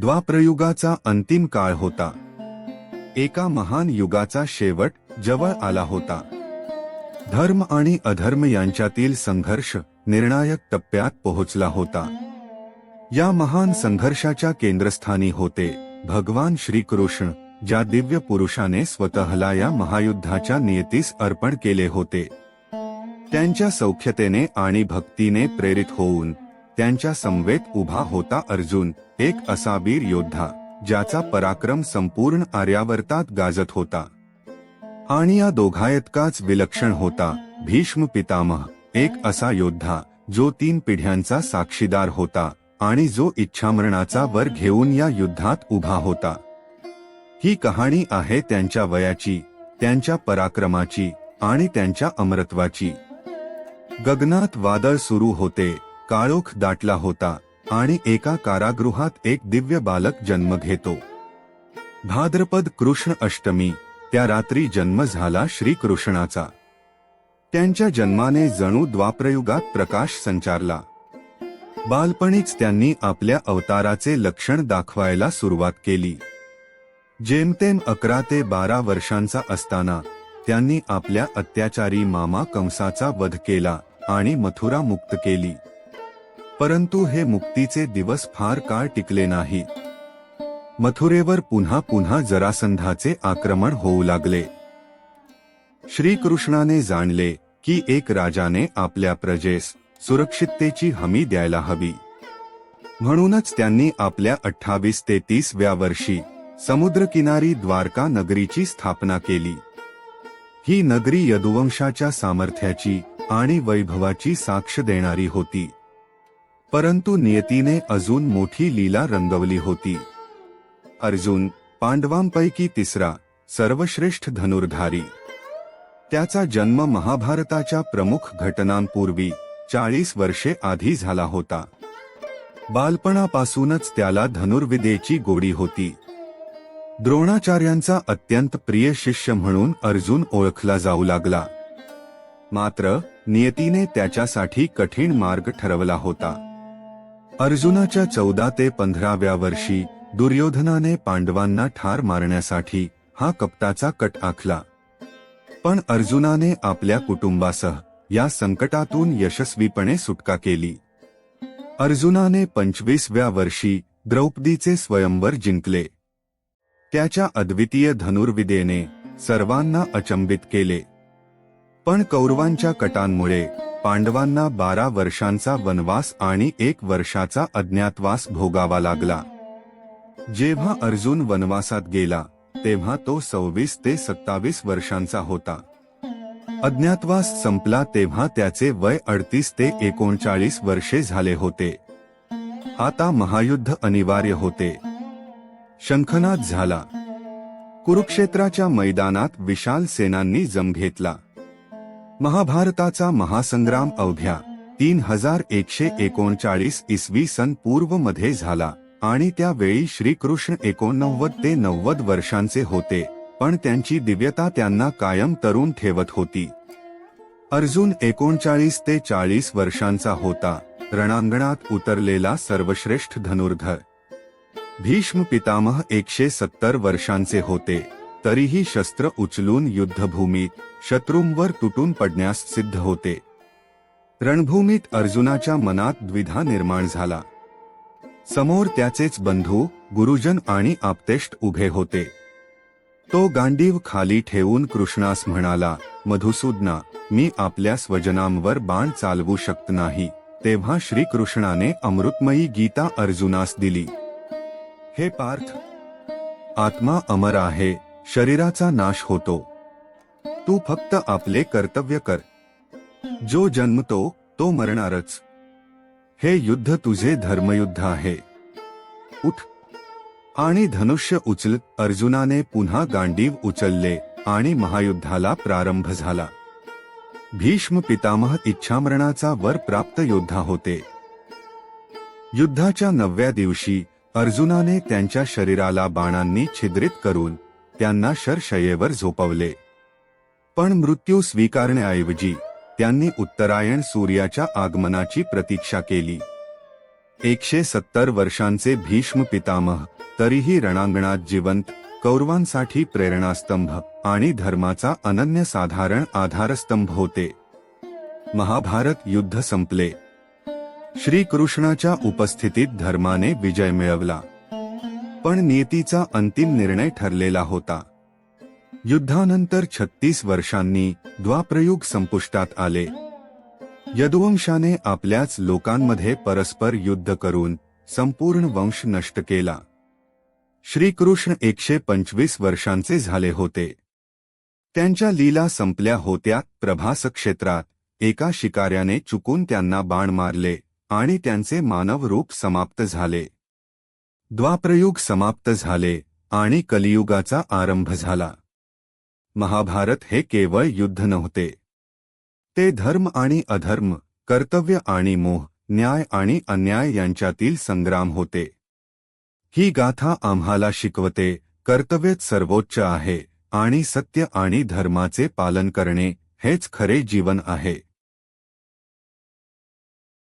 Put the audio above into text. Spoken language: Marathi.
द्वाप्रयुगाचा अंतिम काळ होता. एका महान युगाचा शेवट जवळ आला होता. धर्म आणि अधर्म यांच्यातील संघर्ष निर्णायक टप्प्यात पोहोचला होता. या महान संघर्षाच्या केंद्रस्थानी होते भगवान श्रीकृष्ण ज्या दिव्य पुरुषाने स्वतःला या महायुद्धाच्या नियतीस अर्पण केले होते. त्यांच्या सौख्यतेने आणि भक्तीने प्रेरित होऊन त्यांच्या समवेत उभा होता अर्जुन एक असा वीर योद्धा ज्याचा पराक्रम संपूर्ण आर्यावर्तात गाजत होता. आणि या दोघायतकाच विलक्षण होता भीष्म पितामह एक असा योद्धा जो तीन पिढ्यांचा साक्षीदार होता आणि जो इच्छामरणाचा वर घेऊन या युद्धात उभा होता. ही कहाणी आहे त्यांच्या वयाची त्यांच्या पराक्रमाची आणि त्यांच्या अमरत्वाची. गगनात वादळ सुरू होते काळोख दाटला होता आणि एका कारागृहात एक दिव्य बालक जन्म घेतो. भाद्रपद कृष्ण अष्टमी त्या रात्री जन्म झाला श्रीकृष्णाचा. त्यांच्या जन्माने जणू द्वाप्रयुगात प्रकाश संचारला. बालपणीच त्यांनी आपल्या अवताराचे लक्षण दाखवायला सुरुवात केली. जेमतेम अकरा ते बारा वर्षांचा असताना त्यांनी आपल्या अत्याचारी मामा कंसाचा वध केला आणि मथुरा मुक्त केली. परंतु हे मुक्तीचे दिवस फार काळ टिकले नाही. मथुरेवर पुन्हा पुन्हा जरासंधाचे आक्रमण होऊ लागले. श्रीकृष्णाने जाणले की एक राजाने आपल्या प्रजेस सुरक्षिततेची हमी द्यायला हवी. म्हणूनच त्यांनी आपल्या अठ्ठावीस ते तीसव्या वर्षी समुद्रकिनारी द्वारका नगरीची स्थापना केली. ही नगरी यदुवंशाच्या सामर्थ्याची आणि वैभवाची साक्ष देणारी होती. परंतु नियतीने अजून मोठी लीला रंगवली होती. अर्जुन पांडवांपैकी तिसरा सर्वश्रेष्ठ धनुर्धारी. त्याचा जन्म महाभारताच्या प्रमुख घटनांपूर्वी चाळीस वर्षे आधी झाला होता. बालपणापासूनच त्याला धनुर्विदेची गोडी होती. द्रोणाचार्यांचा अत्यंत प्रिय शिष्य म्हणून अर्जुन ओळखला जाऊ लागला. मात्र नियतीने त्याच्यासाठी कठीण मार्ग ठरवला होता. अर्जुनाच्या चौदा ते पंधराव्या वर्षी दुर्योधनाने पांडवांना ठार मारण्यासाठी हा कपटाचा कट आखला. पण अर्जुनाने आपल्या कुटुंबासह या संकटातून यशस्वीपणे सुटका केली. अर्जुनाने पंचवीसव्या वर्षी द्रौपदीचे स्वयंवर जिंकले. त्याच्या अद्वितीय धनुर्विद्येने सर्वांना अचंबित केले. पण कौरवांच्या कटांमुळे पांडवांना बारा वर्षांचा वनवास आणि एक वर्षाचा अज्ञातवास भोगावा लागला. जेव्हा अर्जुन वनवासात गेला तेव्हा तो सव्वीस ते सत्तावीस वर्षांचा होता. अज्ञातवास संपला तेव्हा त्याचे वय अडतीस ते एकोणचाळीस वर्षे झाले होते. आता महायुद्ध अनिवार्य होते. शंखनाद झाला. कुरुक्षेत्राच्या मैदानात विशाल सेनांनी जम घेतला. महाभारताचा महासंग्राम अवघ्या तीन हजार एकशे एकोणचाळीस इसवी सन पूर्वमध्ये झाला आणि त्यावेळी श्रीकृष्ण एकोणनव्वद ते नव्वद वर्षांचे होते पण त्यांची दिव्यता त्यांना कायम तरुण ठेवत होती. अर्जुन एकोणचाळीस ते चाळीस वर्षांचा होता रणांगणात उतरलेला सर्वश्रेष्ठ धनुर्धर. भीष्म पितामह एकशे सत्तर वर्षांचे होते तरीही शस्त्र उचलून युद्धभूमीत शत्रूंवर तुटून पडण्यास सिद्ध होते. रणभूमीत अर्जुनाच्या मनात द्विधा निर्माण झाला. समोर त्याचेच बंधू गुरुजन आणि आपतेष्ट उभे होते. तो गांडीव खाली ठेवून कृष्णास म्हणाला मधुसूदना मी आपल्या स्वजनांवर बाण चालवू शकत नाही. तेव्हा श्रीकृष्णाने अमृतमयी गीता अर्जुनास दिली. हे पार्थ आत्मा अमर आहे शरीराचा नाश होतो. तू फक्त आपले कर्तव्य कर. जो जन्मतो तो मरणारच. हे युद्ध तुझे धर्मयुद्ध आहे. उठ. आणि धनुष्य उचल अर्जुनाने पुन्हा गांडीव उचलले आणि महायुद्धाला प्रारंभ झाला. भीष्म पितामह इच्छामरणाचा वर प्राप्त योद्धा होते. युद्धाच्या नवव्या दिवशी अर्जुनाने त्यांच्या शरीराला बाणांनी छिद्रित करून त्यांना शरशयेवर झोपवले. पण मृत्यू स्वीकारण्याऐवजी त्यांनी उत्तरायण सूर्याच्या आगमनाची प्रतीक्षा केली. एकशे सत्तर वर्षांचे भीष्म पितामह तरीही रणांगणात जिवंत कौरवांसाठी प्रेरणास्तंभ आणि धर्माचा अनन्यसाधारण आधारस्तंभ होते. महाभारत युद्ध संपले. श्रीकृष्णाच्या उपस्थितीत धर्माने विजय मिळवला. पण नियतीचा अंतिम निर्णय ठरलेला होता. युद्धानंतर छत्तीस वर्षांनी द्वाप्रयुग संपुष्टात आले. यदुवंशाने आपल्याच लोकांमध्ये परस्पर युद्ध करून संपूर्ण वंश नष्ट केला. श्रीकृष्ण एकशे पंचवीस वर्षांचे झाले होते. त्यांच्या लीला संपल्या होत्या प्रभास क्षेत्रात एका शिकाऱ्याने चुकून त्यांना बाण मारले आणि त्यांचे मानव रूप समाप्त झाले. द्वाप्रयुग समाप्त झाले आणि कलियुगाचा आरंभ झाला. महाभारत हे केवळ युद्ध नव्हते. ते धर्म आणि अधर्म कर्तव्य आणि मोह न्याय आणि अन्याय यांच्यातील संग्राम होते. ही गाथा आम्हाला शिकवते कर्तव्यच सर्वोच्च आहे आणि सत्य आणि धर्माचे पालन करणे हेच खरे जीवन आहे.